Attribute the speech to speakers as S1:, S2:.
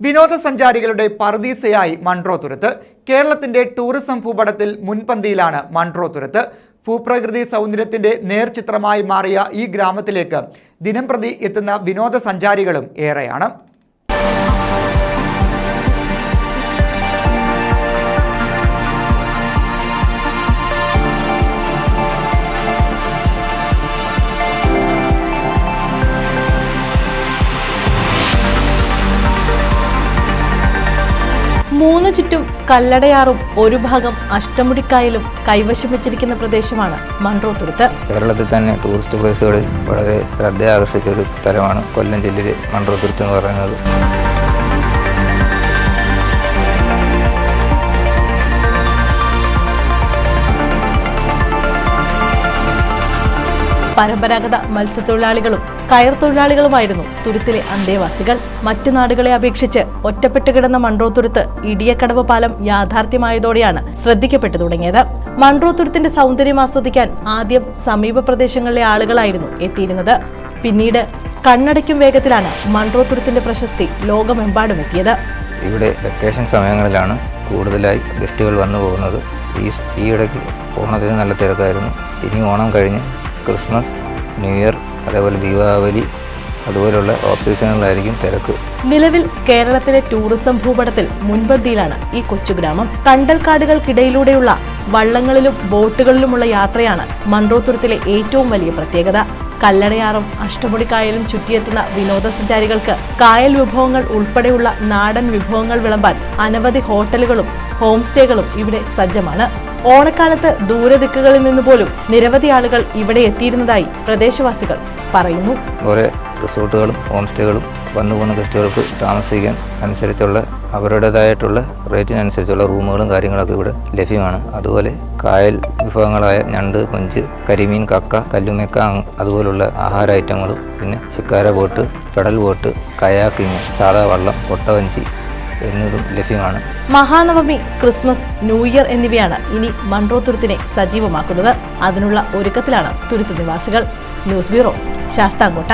S1: വിനോദസഞ്ചാരികളുടെ പർദീസയായി മൺട്രോ തുരത്ത്. കേരളത്തിന്റെ ടൂറിസം ഭൂപടത്തിൽ മുൻപന്തിയിലാണ് മൺട്രോ തുരത്ത്. ഭൂപ്രകൃതി സൗന്ദര്യത്തിന്റെ നേർചിത്രമായി മാറിയ ഈ ഗ്രാമത്തിലേക്ക് ദിനംപ്രതി എത്തുന്ന വിനോദസഞ്ചാരികളും ഏറെയാണ്.
S2: മൂന്ന് ചുറ്റും കല്ലടയാറും ഒരു ഭാഗം അഷ്ടമുടിക്കായലും കൈവശം വെച്ചിരിക്കുന്ന പ്രദേശമാണ് മൺട്രോ തുരുത്ത്
S3: കേരളത്തിൽ തന്നെ ടൂറിസ്റ്റ് പ്ലേസുകളിൽ വളരെ ശ്രദ്ധ ആകർഷിച്ച ഒരു സ്ഥലമാണ് കൊല്ലം ജില്ലയിലെ മൺട്രോത്തുരുത്ത് എന്ന് പറയുന്നത്.
S2: പരമ്പരാഗത മത്സ്യത്തൊഴിലാളികളും കയർ തൊഴിലാളികളുമായിരുന്നു തുരുത്തിലെ അന്തേവാസികൾ. മറ്റു നാടുകളെ അപേക്ഷിച്ച് ഒറ്റപ്പെട്ടു കിടന്ന മൺട്രോ തുരുത്ത് ഇടിയക്കടവ് പാലം യാഥാർത്ഥ്യമായതോടെയാണ് ശ്രദ്ധിക്കപ്പെട്ടു തുടങ്ങിയത്. മൺട്രോ തുരുത്തിന്റെ സൗന്ദര്യം ആസ്വദിക്കാൻ ആദ്യം സമീപ പ്രദേശങ്ങളിലെ ആളുകളായിരുന്നു എത്തിയിരുന്നത്. പിന്നീട് കണ്ണടയ്ക്കും വേഗത്തിലാണ് മൺട്രോ തുരുത്തിന്റെ പ്രശസ്തി ലോകമെമ്പാടും എത്തിയത്.
S3: ഇവിടെ വെക്കേഷൻ സമയങ്ങളിലാണ് കൂടുതലായി ഗസ്റ്റുകൾ വന്നു പോകുന്നത്. ഈ ഈയിടയ്ക്ക് ഓണത്തിന് നല്ല തിരക്കായിരുന്നു. ഇനി ഓണം കഴിഞ്ഞ് ക്രിസ്മസ് ന്യൂ ഇയർ അതേപോലെ ദീപാവലി അതുപോലുള്ള ഓഫ് സീസണുകളായിരിക്കും തിരക്ക്.
S2: നിലവിൽ കേരളത്തിലെ ടൂറിസം ഭൂപടത്തിൽ മുൻപന്തിയിലാണ് ഈ കൊച്ചു കൊച്ചുഗ്രാമം കണ്ടൽക്കാടുകൾക്കിടയിലൂടെയുള്ള വള്ളങ്ങളിലും ബോട്ടുകളിലുമുള്ള യാത്രയാണ് മൺറോത്തുരത്തിലെ ഏറ്റവും വലിയ പ്രത്യേകത. കല്ലടയാറും അഷ്ടമുടിക്കായലും ചുറ്റിയെത്തുന്ന വിനോദസഞ്ചാരികൾക്ക് കായൽ വിഭവങ്ങൾ ഉൾപ്പെടെയുള്ള നാടൻ വിഭവങ്ങൾ വിളമ്പാൻ അനവധി ഹോട്ടലുകളും ഹോം സ്റ്റേകളും ഇവിടെ സജ്ജമാണ്. ഓണക്കാലത്ത് ദൂരദിക്കുകളിൽ നിന്ന് പോലും നിരവധി ആളുകൾ ഇവിടെ എത്തിയിരുന്നതായി പ്രദേശവാസികൾ പറയുന്നു.
S3: ഓരോ റിസോർട്ടുകളും ഹോം സ്റ്റേകളും വന്നു പോകുന്ന ഗസ്റ്റുകൾക്ക് താമസിക്കാൻ അനുസരിച്ചുള്ള അവരുടേതായിട്ടുള്ള റേറ്റിനനുസരിച്ചുള്ള റൂമുകളും കാര്യങ്ങളൊക്കെ ഇവിടെ ലഭ്യമാണ്. അതുപോലെ കായൽ വിഭവങ്ങളായ ഞണ്ട് കൊഞ്ച് കരിമീൻ കക്ക കല്ലുമേക്ക അതുപോലുള്ള ആഹാര ഐറ്റങ്ങളും പിന്നെ shikara boat pedal boat kayaking സാധാ വള്ളം കൊട്ടവഞ്ചി എന്നതും ലഭ്യമാണ്.
S2: മഹാനവമി ക്രിസ്മസ് ന്യൂ ഇയർ എന്നിവയാണ് ഇനി മൺട്രോ തുരുത്തിനെ സജീവമാക്കുന്നത്. അതിനുള്ള ഒരുക്കത്തിലാണ് തുരുത്ത് നിവാസികൾ. News bureau Sasthamkotta.